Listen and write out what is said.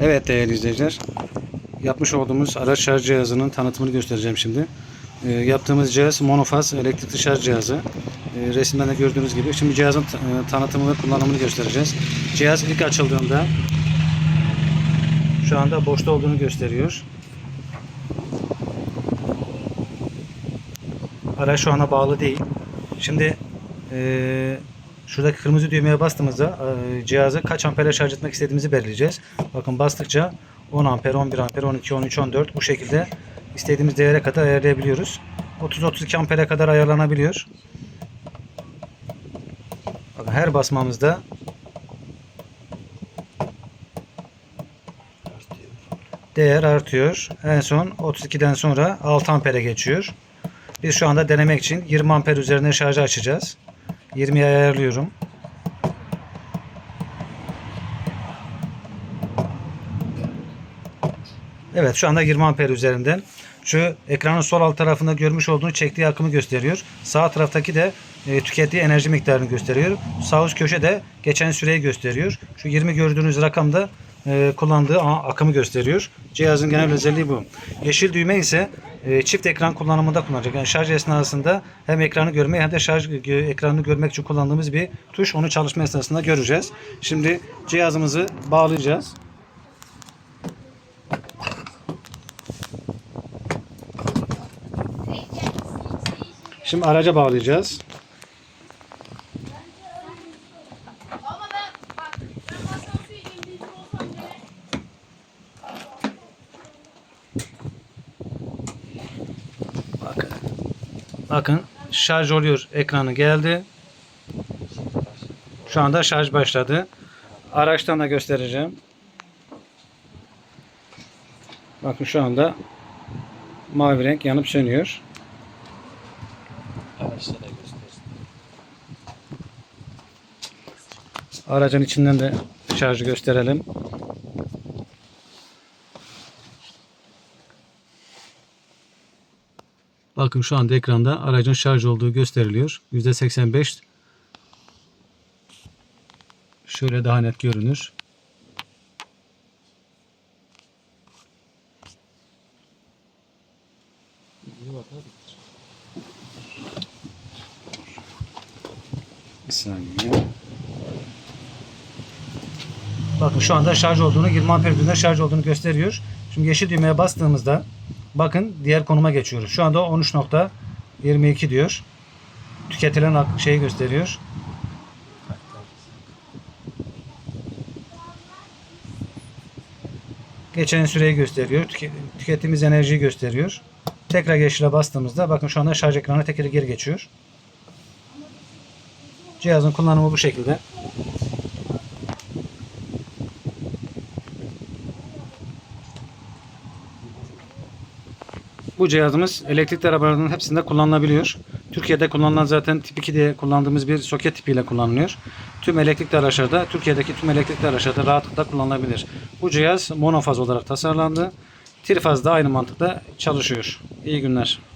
Evet değerli izleyiciler. Yapmış olduğumuz araç şarj cihazının tanıtımını göstereceğim şimdi. Ee, yaptığımız cihaz monofaz elektrikli şarj cihazı. Ee, resimden de gördüğünüz gibi. Şimdi cihazın e, tanıtımını ve kullanımını göstereceğiz. Cihaz ilk açıldığında şu anda boşta olduğunu gösteriyor. Araç şu ana bağlı değil. Şimdi e, şuradaki kırmızı düğmeye bastığımızda e, cihazı kaç ampere şarj etmek istediğimizi belirleyeceğiz. Bakın bastıkça 10 amper, 11 amper, 12, 13, 14 bu şekilde istediğimiz değere kadar ayarlayabiliyoruz. 30-32 ampere kadar ayarlanabiliyor. Bakın her basmamızda değer artıyor. En son 32'den sonra 6 ampere geçiyor. Biz şu anda denemek için 20 amper üzerine şarjı açacağız. 20'ye ayarlıyorum. Evet şu anda 20 amper üzerinden. Şu ekranın sol alt tarafında görmüş olduğunuz çektiği akımı gösteriyor. Sağ taraftaki de e, tükettiği enerji miktarını gösteriyor. Sağ üst köşede geçen süreyi gösteriyor. Şu 20 gördüğünüz rakam da e, kullandığı akımı gösteriyor. Cihazın genel özelliği bu. Yeşil düğme ise e, çift ekran kullanımında kullanacak. Yani şarj esnasında hem ekranı görmeyi hem de şarj ekranını görmek için kullandığımız bir tuş. Onu çalışma esnasında göreceğiz. Şimdi cihazımızı bağlayacağız. Şimdi araca bağlayacağız. Bakın şarj oluyor. Ekranı geldi. Şu anda şarj başladı. Araçtan da göstereceğim. Bakın şu anda mavi renk yanıp sönüyor. Aracın içinden de şarjı gösterelim. Bakın şu anda ekranda aracın şarj olduğu gösteriliyor. %85 Şöyle daha net görünür. Bir saniye. Bakın şu anda şarj olduğunu 20 amper düğümde şarj olduğunu gösteriyor. Şimdi yeşil düğmeye bastığımızda bakın diğer konuma geçiyoruz. Şu anda 13.22 diyor. Tüketilen şeyi gösteriyor. Geçen süreyi gösteriyor. Tüke- tükettiğimiz enerjiyi gösteriyor. Tekrar yeşile bastığımızda bakın şu anda şarj ekranı tekrar geri geçiyor. Cihazın kullanımı bu şekilde. Bu cihazımız elektrikli arabaların hepsinde kullanılabiliyor. Türkiye'de kullanılan zaten tip 2 diye kullandığımız bir soket tipiyle kullanılıyor. Tüm elektrikli araçlarda, Türkiye'deki tüm elektrikli araçlarda rahatlıkla kullanılabilir. Bu cihaz monofaz olarak tasarlandı. Trifaz da aynı mantıkla çalışıyor. İyi günler.